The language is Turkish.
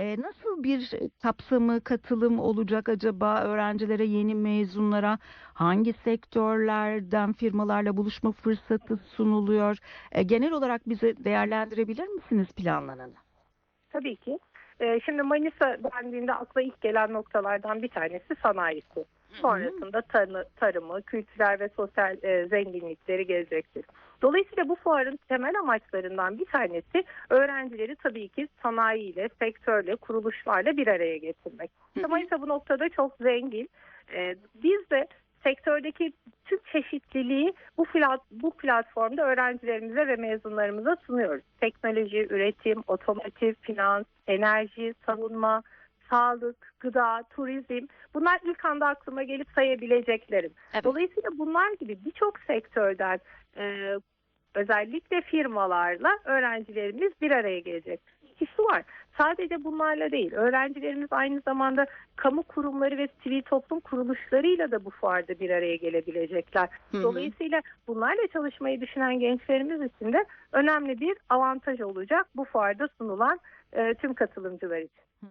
E, nasıl bir kapsamı, katılım olacak acaba öğrencilere, yeni mezunlara? Hangi sektörlerden firmalarla buluşma fırsatı sunuluyor? E, genel olarak bize değerlendirebilir misiniz planlananı? Tabii ki. Ee, Şimdi Manisa dendiğinde akla ilk gelen noktalardan bir tanesi sanayisi. Sonrasında tarı- tarımı, kültürel ve sosyal e, zenginlikleri gelecektir. Dolayısıyla bu fuarın temel amaçlarından bir tanesi öğrencileri tabii ki sanayiyle, sektörle, kuruluşlarla bir araya getirmek. Manisa bu noktada çok zengin. Ee, biz de sektördeki tüm çeşitliliği bu, plat, bu platformda öğrencilerimize ve mezunlarımıza sunuyoruz. Teknoloji, üretim, otomotiv, finans, enerji, savunma, sağlık, gıda, turizm bunlar ilk anda aklıma gelip sayabileceklerim. Evet. Dolayısıyla bunlar gibi birçok sektörden e, özellikle firmalarla öğrencilerimiz bir araya gelecek. İkisi var. Sadece bunlarla değil. Öğrencilerimiz aynı zamanda kamu kurumları ve sivil toplum kuruluşlarıyla da bu fuarda bir araya gelebilecekler. Dolayısıyla bunlarla çalışmayı düşünen gençlerimiz için de önemli bir avantaj olacak bu fuarda sunulan e, tüm katılımcılar için.